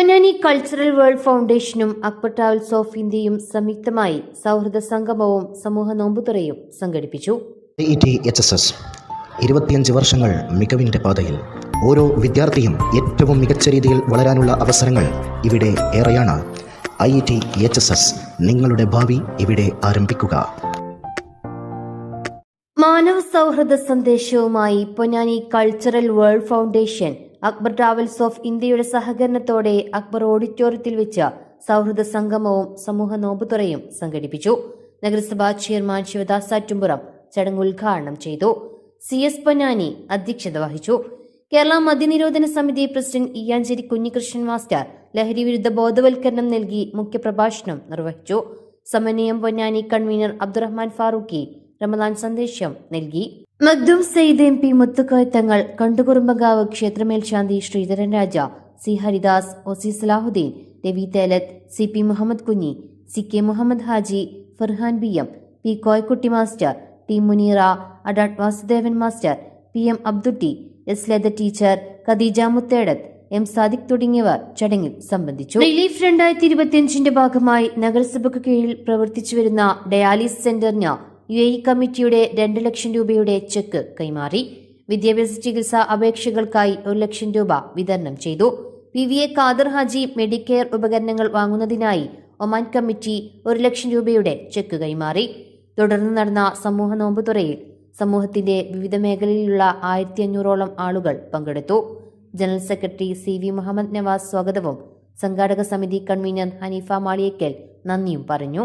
Ponnani cultural world ഫൗണ്ടേഷനും Akbar travels of ഇന്ത്യയും സംയുക്തമായി സൗഹൃദ സംഗമവും സമൂഹ നോമ്പുതുറയും സംഘടിപ്പിച്ചു. ഇരുപത്തിയഞ്ച് വർഷങ്ങൾ മികവിന്റെ പാതയിൽ ഓരോ വിദ്യാർത്ഥിയും ഏറ്റവും മികച്ച രീതിയിൽ വളരാനുള്ള അവസരങ്ങൾ ഇവിടെ ഏറെയാണ്. I T H S S നിങ്ങളുടെ ഭാവി ഇവിടെ ആരംഭിക്കുക. മാനവ സൗഹൃദ സന്ദേശവുമായി Ponnani cultural world foundation Akbar travels of ഇന്ത്യയുടെ സഹകരണത്തോടെ അക്ബർ ഓഡിറ്റോറിയത്തിൽ വെച്ച് സൗഹൃദ സംഗമവും സമൂഹ നോമ്പുതുറയും സംഘടിപ്പിച്ചു. നഗരസഭാ ചെയർമാൻ ശിവദാസ് ആറ്റുംപുറം ചടങ്ങ് ഉദ്ഘാടനം ചെയ്തു. സി എസ് പൊന്നാനി അധ്യക്ഷത വഹിച്ചു. കേരള മദ്യനിരോധന സമിതി പ്രസിഡന്റ് ഇയാഞ്ചേരി കുഞ്ഞികൃഷ്ണൻ മാസ്റ്റർ ലഹരി വിരുദ്ധ ബോധവൽക്കരണം നൽകി മുഖ്യപ്രഭാഷണം നിർവഹിച്ചു. സമന്വയം പൊന്നാനി കൺവീനർ അബ്ദുറഹ്മാൻ ഫാറൂഖി റമദാൻ സന്ദേശം നൽകി. Makhdoom Syed M P Muthukoya Thangal Kandukurumbakavu ക്ഷേത്രമേൽശാന്തി Sreedharan Raja C Haridas O C Salahuddin Ravi Thelath C P Muhammad Kunhi C K Muhammad Haji Farhan B M P Koyakutty master T Muneera Adat Vasudevan master P M Abdutty S Latha teacher Khadeeja Muthedath M Sadiq തുടങ്ങിയവർ ചടങ്ങിൽ സംബന്ധിച്ചു. Relief രണ്ടായിരത്തി ഇരുപത്തിയഞ്ചിന്റെ ഭാഗമായി നഗരസഭയ്ക്ക് കീഴിൽ പ്രവർത്തിച്ചു വരുന്ന dialysis സെന്ററിന് U A കമ്മിറ്റിയുടെ രണ്ട് ലക്ഷം രൂപയുടെ ചെക്ക് കൈമാറി. വിദ്യാഭ്യാസ ചികിത്സാ അപേക്ഷകൾക്കായി ഒരു ലക്ഷം രൂപ വിതരണം ചെയ്തു. P V A Khader Haji Medicare ഉപകരണങ്ങൾ വാങ്ങുന്നതിനായി ഒമാൻ കമ്മിറ്റി ഒരു ലക്ഷം രൂപയുടെ ചെക്ക് കൈമാറി. തുടർന്ന് നടന്ന സമൂഹ നോമ്പുതുറയിൽ സമൂഹത്തിന്റെ വിവിധ മേഖലയിലുള്ള ആയിരത്തി അഞ്ഞൂറോളം ആളുകൾ പങ്കെടുത്തു. General secretary C V Muhammad Nawas സ്വാഗതവും സംഘാടക സമിതി കൺവീനർ ഹനീഫ മാളിയേക്കൽ നന്ദിയും പറഞ്ഞു.